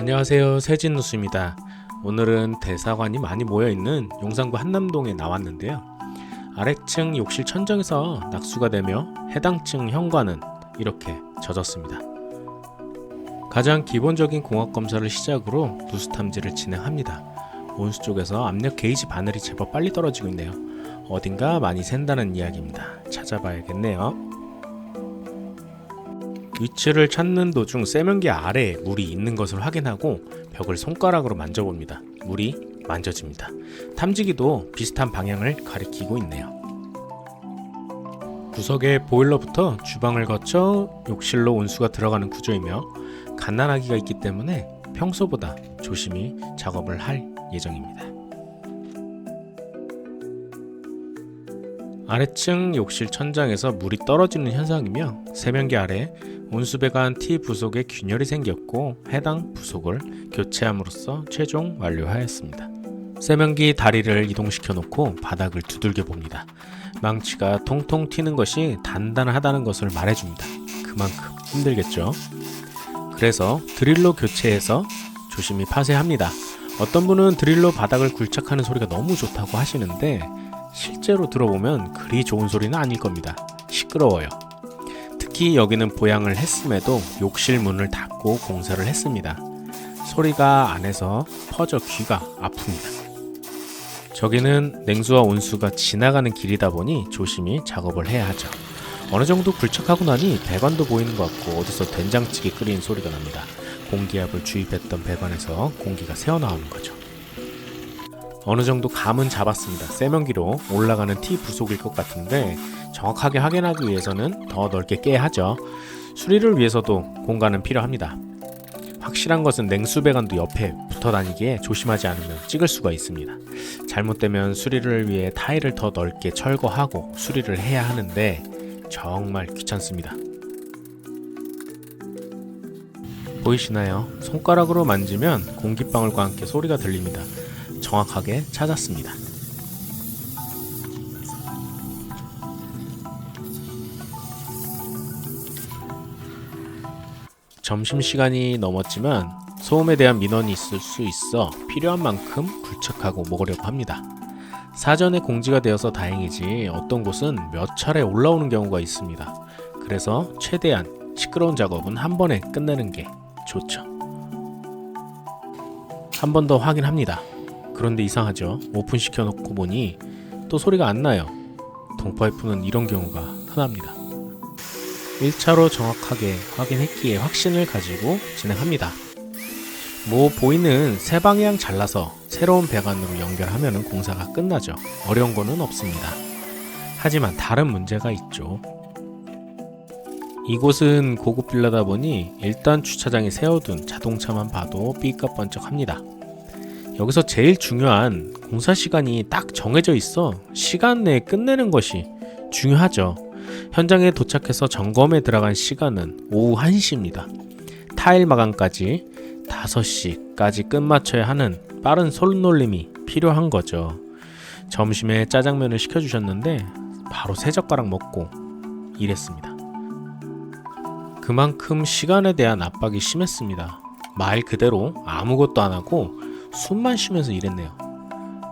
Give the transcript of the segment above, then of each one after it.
안녕하세요 세진누수입니다. 오늘은 대사관이 많이 모여있는 용산구 한남동에 나왔는데요. 아래층 욕실 천정에서 낙수가 되며 해당 층 현관은 이렇게 젖었습니다. 가장 기본적인 공학 검사를 시작으로 누수 탐지를 진행합니다. 온수 쪽에서 압력 게이지 바늘이 제법 빨리 떨어지고 있네요. 어딘가 많이 샌다는 이야기입니다. 찾아봐야겠네요. 위치를 찾는 도중 세면기 아래에 물이 있는 것을 확인하고 벽을 손가락으로 만져봅니다. 물이 만져집니다. 탐지기도 비슷한 방향을 가리키고 있네요. 구석에 보일러부터 주방을 거쳐 욕실로 온수가 들어가는 구조이며 갓난아기가 있기 때문에 평소보다 조심히 작업을 할 예정입니다. 아래층 욕실 천장에서 물이 떨어지는 현상이며 세면기 아래 온수배관 T 부속에 균열이 생겼고 해당 부속을 교체함으로써 최종 완료하였습니다. 세면기 다리를 이동시켜 놓고 바닥을 두들겨 봅니다. 망치가 통통 튀는 것이 단단하다는 것을 말해줍니다. 그만큼 힘들겠죠. 그래서 드릴로 교체해서 조심히 파쇄합니다. 어떤 분은 드릴로 바닥을 굴착하는 소리가 너무 좋다고 하시는데 실제로 들어보면 그리 좋은 소리는 아닐 겁니다. 시끄러워요. 특히 여기는 보양을 했음에도 욕실 문을 닫고 공사를 했습니다. 소리가 안에서 퍼져 귀가 아픕니다. 저기는 냉수와 온수가 지나가는 길이다 보니 조심히 작업을 해야 하죠. 어느 정도 굴착하고 나니 배관도 보이는 것 같고 어디서 된장찌개 끓이는 소리가 납니다. 공기압을 주입했던 배관에서 공기가 새어나오는 거죠. 어느 정도 감은 잡았습니다. 세면기로 올라가는 T 부속일 것 같은데 정확하게 확인하기 위해서는 더 넓게 깨야 하죠. 수리를 위해서도 공간은 필요합니다. 확실한 것은 냉수 배관도 옆에 붙어 다니기에 조심하지 않으면 찍을 수가 있습니다. 잘못되면 수리를 위해 타일을 더 넓게 철거하고 수리를 해야 하는데 정말 귀찮습니다. 보이시나요? 손가락으로 만지면 공기방울과 함께 소리가 들립니다. 정확하게 찾았습니다. 점심시간이 넘었지만 소음에 대한 민원이 있을 수 있어 필요한 만큼 굴착하고 먹으려고 합니다. 사전에 공지가 되어서 다행이지 어떤 곳은 몇 차례 올라오는 경우가 있습니다. 그래서 최대한 시끄러운 작업은 한 번에 끝내는 게 좋죠. 한 번 더 확인합니다. 그런데 이상하죠. 오픈시켜 놓고 보니 또 소리가 안 나요. 동파이프는 이런 경우가 흔합니다. 1차로 정확하게 확인했기에 확신을 가지고 진행합니다. 뭐 보이는 세 방향 잘라서 새로운 배관으로 연결하면 공사가 끝나죠. 어려운 거는 없습니다. 하지만 다른 문제가 있죠. 이곳은 고급 빌라다 보니 일단 주차장에 세워둔 자동차만 봐도 삐까번쩍합니다. 여기서 제일 중요한 공사 시간이 딱 정해져 있어 시간 내에 끝내는 것이 중요하죠. 현장에 도착해서 점검에 들어간 시간은 오후 1시입니다. 타일 마감까지 5시까지 끝마쳐야 하는 빠른 손놀림이 필요한 거죠. 점심에 짜장면을 시켜주셨는데 바로 세 젓가락 먹고 일했습니다. 그만큼 시간에 대한 압박이 심했습니다. 말 그대로 아무것도 안 하고 숨만 쉬면서 일했네요.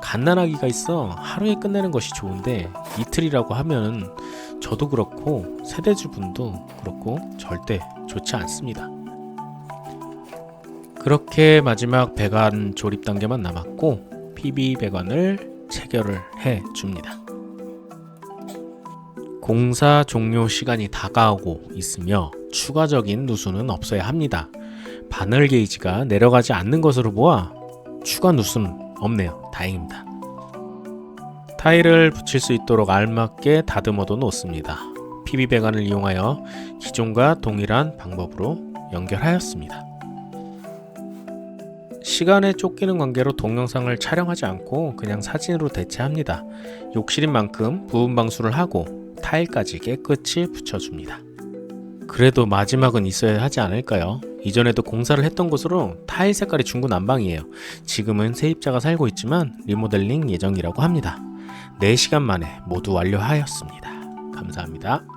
갓난아기가 있어 하루에 끝내는 것이 좋은데 이틀이라고 하면 저도 그렇고 세대주분도 그렇고 절대 좋지 않습니다. 그렇게 마지막 배관 조립 단계만 남았고 PB 배관을 체결을 해 줍니다. 공사 종료 시간이 다가오고 있으며 추가적인 누수는 없어야 합니다. 바늘 게이지가 내려가지 않는 것으로 보아 추가 누수는 없네요. 다행입니다. 타일을 붙일 수 있도록 알맞게 다듬어도 놓습니다. PB 배관을 이용하여 기존과 동일한 방법으로 연결하였습니다. 시간에 쫓기는 관계로 동영상을 촬영하지 않고 그냥 사진으로 대체합니다. 욕실인 만큼 부분 방수를 하고 타일까지 깨끗이 붙여줍니다. 그래도 마지막은 있어야 하지 않을까요? 이전에도 공사를 했던 곳으로 타일 색깔이 중구난방이에요. 지금은 세입자가 살고 있지만 리모델링 예정이라고 합니다. 4시간 만에 모두 완료하였습니다. 감사합니다.